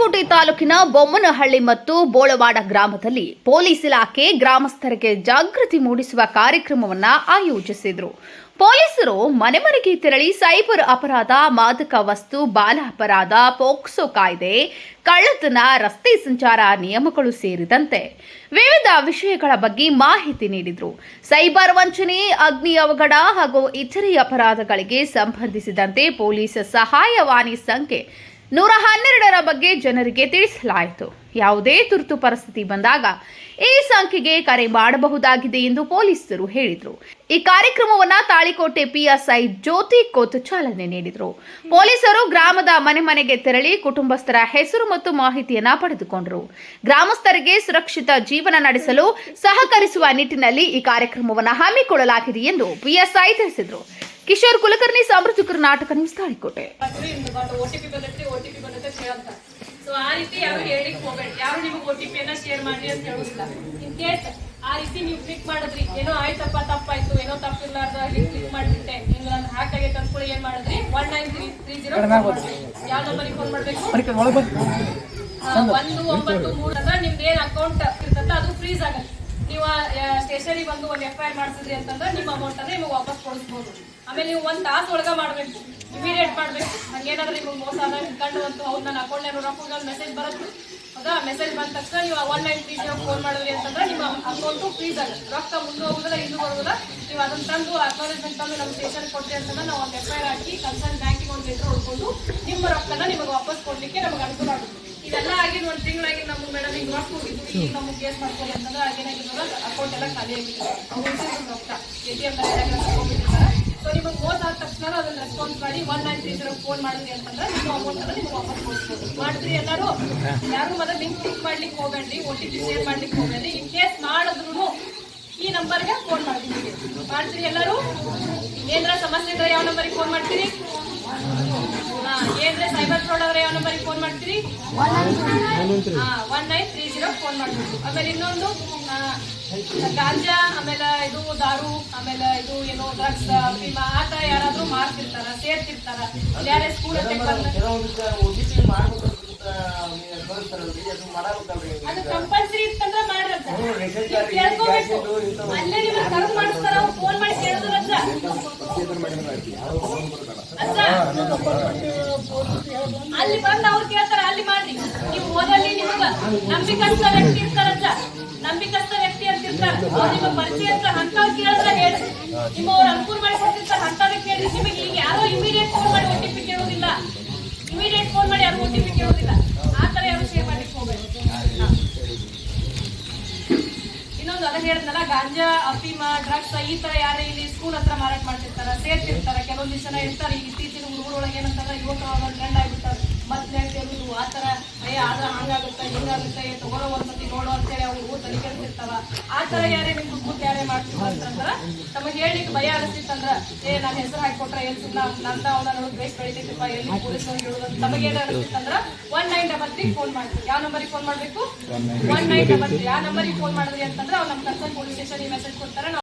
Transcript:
ತಾಳಿಕೋಟೆ ತಾಲೂಕಿನ ಬೊಮ್ಮನಹಳ್ಳಿ ಮತ್ತು ಬೋಳವಾಡ ಗ್ರಾಮದಲ್ಲಿ ಪೊಲೀಸ್ ಇಲಾಖೆ ಗ್ರಾಮಸ್ಥರಿಗೆ ಜಾಗೃತಿ ಮೂಡಿಸುವ ಕಾರ್ಯಕ್ರಮವನ್ನ ಆಯೋಜಿಸಿದ್ರು. ಪೊಲೀಸರು ಮನೆ ಮನೆಗೆ ತೆರಳಿ ಸೈಬರ್ ಅಪರಾಧ, ಮಾದಕ ವಸ್ತು, ಬಾಲ ಅಪರಾಧ, ಪೋಕ್ಸೋ ಕಾಯ್ದೆ, ಕಳ್ಳತನ, ರಸ್ತೆ ಸಂಚಾರ ನಿಯಮಗಳು ಸೇರಿದಂತೆ ವಿವಿಧ ವಿಷಯಗಳ ಬಗ್ಗೆ ಮಾಹಿತಿ ನೀಡಿದರು. ಸೈಬರ್ ವಂಚನೆ, ಅಗ್ನಿ ಅವಘಡ ಹಾಗೂ ಇತರೆ ಅಪರಾಧಗಳಿಗೆ ಸಂಬಂಧಿಸಿದಂತೆ ಪೊಲೀಸ್ ಸಹಾಯವಾಣಿ ಸಂಖ್ಯೆ ನೂರ ಹನ್ನೆರಡರ ಬಗ್ಗೆ ಜನರಿಗೆ ತಿಳಿಸಲಾಯಿತು. ಯಾವುದೇ ತುರ್ತು ಪರಿಸ್ಥಿತಿ ಬಂದಾಗ ಈ ಸಂಖ್ಯೆಗೆ ಕರೆ ಮಾಡಬಹುದಾಗಿದೆ ಎಂದು ಪೊಲೀಸರು ಹೇಳಿದರು. ಈ ಕಾರ್ಯಕ್ರಮವನ್ನು ತಾಳಿಕೋಟೆ ಪಿಎಸ್ಐ ಜ್ಯೋತಿ ಕೋತ್ ಚಾಲನೆ ನೀಡಿದರು. ಪೊಲೀಸರು ಗ್ರಾಮದ ಮನೆ ಮನೆಗೆ ತೆರಳಿ ಕುಟುಂಬಸ್ಥರ ಹೆಸರು ಮತ್ತು ಮಾಹಿತಿಯನ್ನು ಪಡೆದುಕೊಂಡರು. ಗ್ರಾಮಸ್ಥರಿಗೆ ಸುರಕ್ಷಿತ ಜೀವನ ನಡೆಸಲು ಸಹಕರಿಸುವ ನಿಟ್ಟಿನಲ್ಲಿ ಈ ಕಾರ್ಯಕ್ರಮವನ್ನು ಹಮ್ಮಿಕೊಳ್ಳಲಾಗಿದೆ ಎಂದು ಪಿಎಸ್ಐ ತಿಳಿಸಿದರು. ಕಿಶೋರ್ ಕುಲಕರ್ಣಿ ಸಾಮ್ರಾಜ್ಯಕರ ನಾಟಕ ನ್ಯೂಸ್ ತಾಳಿಕೋಟೆ ಸೊ ಆ ರೀತಿ ಯಾರು ಹೇಳಿಕ್ ಹೋಗಬೇಡಿ. ಯಾರು ನಿಮಗೆ ಓ ಟಿ ಪಿಯನ್ನ ಶೇರ್ ಮಾಡ್ರಿ ಅಂತ ಹೇಳುದಿಲ್ಲ. ಇನ್ ಕೇಸ್ ಆ ರೀತಿ ನೀವು ಕ್ಲಿಕ್ ಮಾಡಿದ್ರಿ ಏನೋ ಆಯ್ತಪ್ಪ ತಪ್ಪಾಯ್ತು ಏನೋ ತಪ್ಪಿರ್ಲಾರ್ದ ಕ್ಲಿಕ್ ಮಾಡಿಬಿಟ್ಟೆ ನೀವು ನಾನು ಹ್ಯಾಕ್ ಆಗೈತೆ ಅನ್ಕೊಳ್ಳಿ ಏನ್ ಮಾಡಿದ್ರಿ? One nine three three zero ಯಾವ ನಂಬರಿಗೆ ಫೋನ್ ಮಾಡ್ಬೇಕು? ಒಂದು ಒಂಬತ್ತು ಮೂರು ಅದ ನಿಮ್ದು ಏನ್ ಅಕೌಂಟ್ ಇರ್ತದ ಅದು ಫ್ರೀಸ್ ಆಗತ್ತೆ. ನೀವು ಸ್ಟೇಷನಿಗೆ ಬಂದು ಒಂದು ಎಫ್ ಐ ಆರ್ ಮಾಡಿಸಿದ್ರಿ ಅಂತಂದ್ರೆ ನಿಮ್ಮ ಅಮೌಂಟ್ ಅನ್ನ ನಿಮಗೆ ವಾಪಸ್ ಕೊಡಿಸ್ಬೋದು. ಆಮೇಲೆ ನೀವು ಒಂದು ತಾಸು ಒಳಗೆ ಮಾಡಬೇಕು ಇಮಿಡಿಯೇಟ್ ಮಾಡಬೇಕು. ಹಂಗೇನಾದ್ರೂ ನಿಮಗೆ ಮೋಸ ಆದಾಗ ಕಂಡು ಬಂತು, ಹೌದು ನನ್ನ ಅಕೌಂಟ್ ರೊಕ್ಕ ಮೆಸೇಜ್ ಬರುತ್ತೆ. ಹೌದಾ ಮೆಸೇಜ್ ಬಂದ ತಕ್ಷಣ ನೀವು one nine three zero phone ಮಾಡಿದ್ರಿ ಅಂತಂದ್ರೆ ನಿಮ್ಮ ಅಕೌಂಟು ಫ್ರೀಸ್ ಆಗುತ್ತೆ ರೊಕ್ಕ ಮುಂದೆ ಹೋಗುದಿಲ್ಲ ಇನ್ನು ಬರೋದಿಲ್ಲ ನೀವು ಅದನ್ನು ತಂದು ಅಕ್ನಾಲೇಜ್ಮೆಂಟ್ ತಂದು ನಮ್ಮ ಸ್ಟೇಷನ್ ಕೊಟ್ರಿ ಅಂತಂದ್ರೆ ನಾವು ಒಂದು ಎಫ್ ಐ ಆರ್ ಹಾಕಿ ಕನ್ಸರ್ನ್ ಬ್ಯಾಂಕಿಗೆ ಒಂದು ಲೆಟರ್ ಹೊಡ್ಕೊಂಡು ನಿಮ್ಮ ರೊಕ್ಕನ ನಿಮಗೆ ವಾಪಸ್ ಕೊಡಲಿಕ್ಕೆ ನಮಗೆ ಅನುಕೂಲ ಆಗುತ್ತೆ. ಇದೆಲ್ಲ ಆಗಿನ ಒಂದ್ ತಿಂಗಳಾಗಿ ನಮ್ಮ ಮೇಡಮ್ ಈಗ ರೊಕ್ಕ ಹೋಗಿದ್ವಿ ಈಗ ನಮಗೆ ಕೇಸ್ ಮಾಡ್ಕೊಳ್ಳಿ ಅಂತಂದ್ರೆ ಆಗೇನಾಗಿದ್ರು ಅಕೌಂಟ್ ಎಲ್ಲ ಖಾಲಿ ಆಗಿದೆ ರೊಕ್ಕ. ಎ ಟಿ ಎಂ ಸೊ ನಿಮಗೆ ಮೋಸ ಆದ ತಕ್ಷಣ ಅದನ್ನ ರೆಸ್ಪಾನ್ಸ್ ಮಾಡಿ one nine three zero phone ಮಾಡಿದ್ರಿ ಅಂತಂದ್ರೆ ನಿಮ್ಮ ಅಮೌಂಟ್ ಅನ್ನ ನಿಮ್ಗೆ ವಾಪಸ್ ಕೊಡ್ಬೋದು ಮಾಡಿದ್ರಿ ಎಲ್ಲರೂ? ಯಾರು ಮತ್ತೆ ಲಿಂಕ್ ಕ್ಲಿಕ್ ಮಾಡ್ಲಿಕ್ಕೆ ಹೋಗಬೇಡಿ ಓ ಟಿ ಪಿ ಶೇರ್ ಮಾಡ್ಲಿಕ್ಕೆ ಹೋಗಬೇಡಿ. ಇನ್ ಕೇಸ್ ಮಾಡಿದ್ರು ಈ ನಂಬರ್ಗೆ ಫೋನ್ ಮಾಡ್ತೀವಿ ಮಾಡ್ತೀರಿ ಎಲ್ಲರೂ? ಏನಾರ ಸಮಸ್ಯೆ ಇದ್ರೆ ಯಾವ ನಂಬರಿಗೆ ಫೋನ್ ಮಾಡ್ತೀರಿ? ಏನ್ರೆ ಸೈಬರ್ ಫ್ರಾಡ್ ಅವರ ಯಾವ ನಂಬರಿಗೆ ಫೋನ್ ಮಾಡ್ತೀರಿ one nine three zero phone ಮಾಡ್ಬೇಕು ಆಮೇಲೆ ಇನ್ನೊಂದು ಗಾಂಜಾ ಆಮೇಲೆ ಇದು ದಾರು ಆಮೇಲೆ ಇದು ಏನು ಡ್ರಗ್ಸ್ ಭೀಮಾ ಆ ಥರ ಯಾರಾದ್ರೂ ಮಾರ್ತಿರ್ತಾರ ಸೇರ್ತಿರ್ತಾರ ಯಾರೇ ಸ್ಕೂಲ್ ಅದು ಕಂಪಲ್ಸರಿ ಇತ್ತಂದ್ರೆ ನೀವ್ ಕೇಳ್ಕೋಬೇಕು ಅಲ್ಲೇ ನಿಮ್ಗೆ ಕರೆದು ಮಾಡಿಸ್ತಾರ ಫೋನ್ ಮಾಡಿ ಕೇಳಿದ್ರಂತ ಅಲ್ಲಿ ಬಂದು ಅವ್ರು ಕೇಳ್ತಾರೆ, ಅಲ್ಲಿ ಮಾಡ್ರಿ. ನೀವು ಓದಲ್ಲಿ ನಿಮಗ ನಂಬಿಕಸ್ಥ ವ್ಯಕ್ತಿ ಇರ್ತಾರಂತ ನಂಬಿಕಸ್ಥ ವ್ಯಕ್ತಿ ಅಂತ ಇರ್ತಾರ. ಅವ್ರು ನಿಮ್ಮ ಪರಿಚಯ ಅಂತ ಅಂತವ್ರು ಕೇಳಿದ್ರೆ ಹೇಳ್ರಿ. ನಿಮ್ಮ ಅವ್ರ ಅನುಕೂಲ ಮಾಡಿ ಕೊಟ್ಟಿರ್ತಾರ ಅಂತವ್ರಿಗೆ ಕೇಳಿ ನಿಮಗೆ ಈಗ ಯಾರೋ ಇಮಿಡಿಯೇಟ್ ಫೋನ್ ಮಾಡಿ ಒ ಕೇಳೋದಿಲ್ಲ ಇಮಿಡಿಯೇಟ್ ಫೋನ್ ಮಾಡಿ ಯಾರು ಒ ಕೇಳೋದಿಲ್ಲ ಆ ಥರ ಯಾರು ಶೇರ್ ಮಾಡ್ಲಿಕ್ಕೆ ಹೋಗ್ಬೇಕು ಇನ್ನೊಂದು ಅದ ಹೇಳಿದ್ನಲ್ಲ, ಗಾಂಜಾ, ಅಫೀಮ ಡ್ರಗ್ಸ್ ಈ ತರ ಯಾರೇ ಇಲ್ಲಿ ಸ್ಕೂಲ್ ಹತ್ರ ಮಾರಾಟ ಮಾಡ್ತಿರ್ತಾರ, ಸೇರ್ತಿರ್ತಾರ. ಕೆಲವೊಂದಿಷ್ಟು ಜನ ಇರ್ತಾರೆ. ಈಗ ಇತ್ತೀಚಿನ ಹುಡುಗರೊಳಗೆ ಏನಂತಂದ್ರೆ ಯುವಕ ಟ್ರೆಂಡ್ ಆಗ್ಬಿಟ್ಟಾರ ಮತ್ತೆ ತೆಲುಗು ಆ ತರ ಅಯ್ಯ ಆದ್ರೆ ಹಂಗಾಗುತ್ತೆ ಹಿಂಗಾಗುತ್ತೆ ತಗೊಳ್ಳೋ ಒಂದ್ಸತಿ ನೋಡೋ ಅಂತೇಳಿ ಅವ್ರು ತಲೆ ಕೆಡ್ತಿರ್ತಾವ ಆ ತರ ಯಾರೇ ನಿಮ್ ಗುಡ್ ಯಾರೇ ಮಾಡ್ತೀವಿ ಅಂತಂದ್ರ ತಮಗೆ ಹೇಳಲಿಕ್ಕೆ ಭಯ ಅನಿಸ್ತಿತ್ತಂದ್ರ ಏ ನನ್ನ ಹೆಸರು ಹಾಕೊಟ್ರೆ ಎಲ್ಲಿ ಸುಮ್ಮನೆ ನಂತ ಅವನ ನೋಡಿ ಬೇಸ್ ಬೆಳಿತಿತ್ತಪ್ಪ ಎಲ್ಲಿ ಪೊಲೀಸರು ಹೇಳೋದು ತಮಗೆ ಏನು ಅನಿಸ್ತಿತ್ತಂದ್ರ one nine double three phone ಮಾಡ್ತೀವಿ ಯಾವ ನಂಬರಿಗೆ ಫೋನ್ ಮಾಡಬೇಕು? ಒನ್ ನೈನ್ ಡಬಲ್ ತ್ರೀ ಆ ನಂಬರಿಗೆ ಫೋನ್ ಮಾಡಿದ್ರಿ ಅಂತಂದ್ರೆ ಅವ್ರು ನಮ್ಮ ಕನ್ಸರ್ನ್ ಪೊಲೀಸ್ ಸ್ಟೇಷನ್ ಮೆಸೇಜ್ ಕೊಡ್ತಾರೆ.